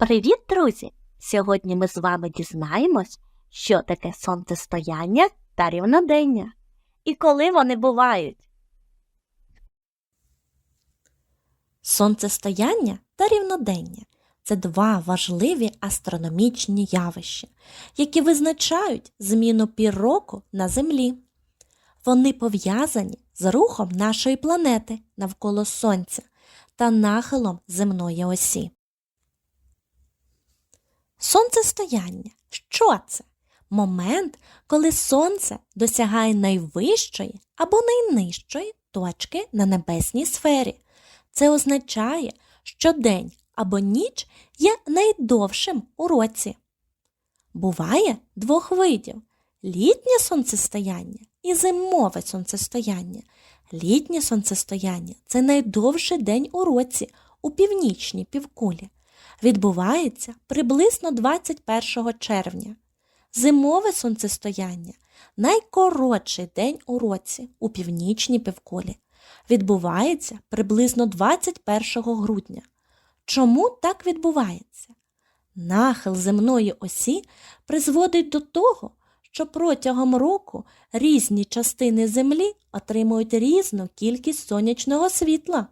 Привіт, друзі! Сьогодні ми з вами дізнаємось, що таке сонцестояння та рівнодення і коли вони бувають. Сонцестояння та рівнодення це два важливі астрономічні явища, які визначають зміну пір року на Землі. Вони пов'язані з рухом нашої планети навколо Сонця та нахилом земної осі. Сонцестояння. Що це? Момент, коли Сонце досягає найвищої або найнижчої точки на небесній сфері. Це означає, що день або ніч є найдовшим у році. Буває двох видів літнє сонцестояння і зимове сонцестояння. Літнє сонцестояння це найдовший день у році у північній півкулі. Відбувається приблизно 21 червня. Зимове сонцестояння найкоротший день у році у північній півкулі відбувається приблизно 21 грудня. Чому так відбувається? Нахил земної осі призводить до того, що протягом року різні частини Землі отримують різну кількість сонячного світла.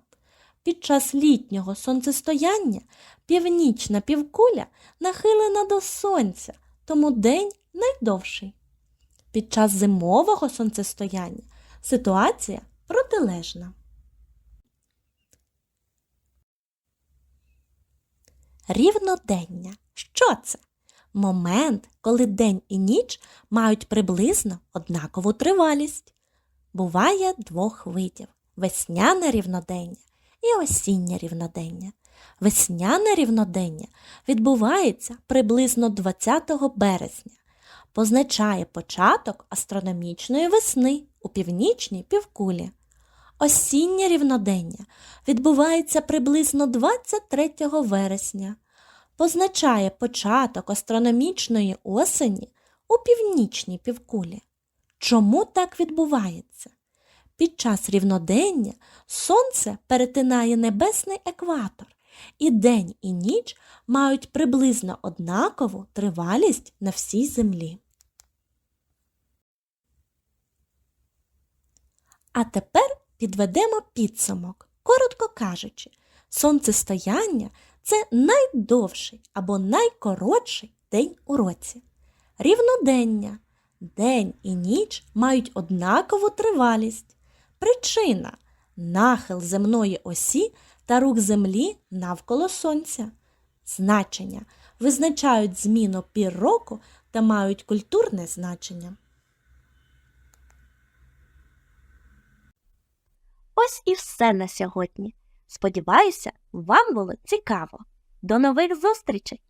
Під час літнього сонцестояння північна півкуля нахилена до сонця, тому день найдовший. Під час зимового сонцестояння ситуація протилежна. Рівнодення. Що це? Момент, коли день і ніч мають приблизно однакову тривалість. Буває двох видів весняне рівнодення і осіннє рівнодення. Весняне рівнодення відбувається приблизно 20 березня, позначає початок астрономічної весни у північній півкулі. Осіннє рівнодення відбувається приблизно 23 вересня, позначає початок астрономічної осені у північній півкулі. Чому так відбувається? Під час рівнодення Сонце перетинає небесний екватор, і день і ніч мають приблизно однакову тривалість на всій землі. А тепер підведемо підсумок. Коротко кажучи, сонцестояння це найдовший або найкоротший день у році. Рівнодення. День і ніч мають однакову тривалість. Причина нахил земної осі та рух Землі навколо Сонця. Значення визначають зміну пір року та мають культурне значення. Ось і все на сьогодні. Сподіваюся, вам було цікаво. До нових зустрічей!